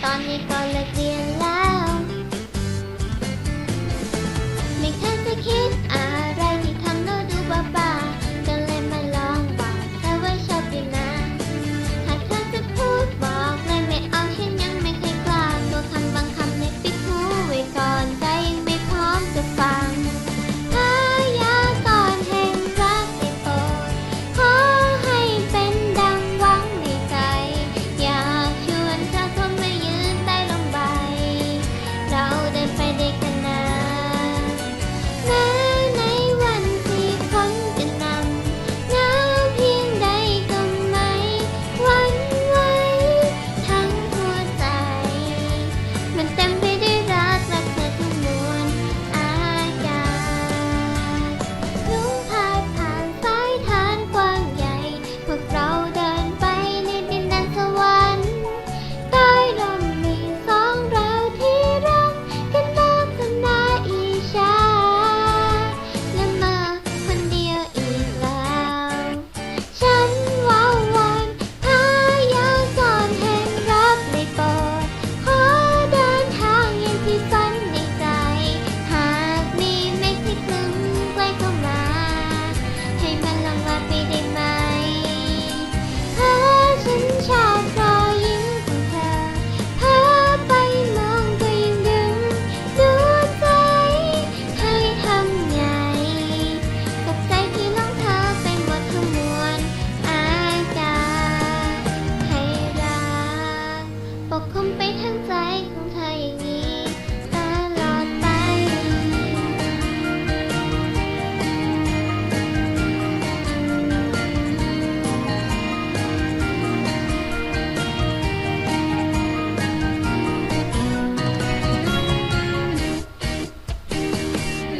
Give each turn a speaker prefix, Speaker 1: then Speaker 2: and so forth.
Speaker 1: Sonic มไปทั้งใจของเธออย่างนี้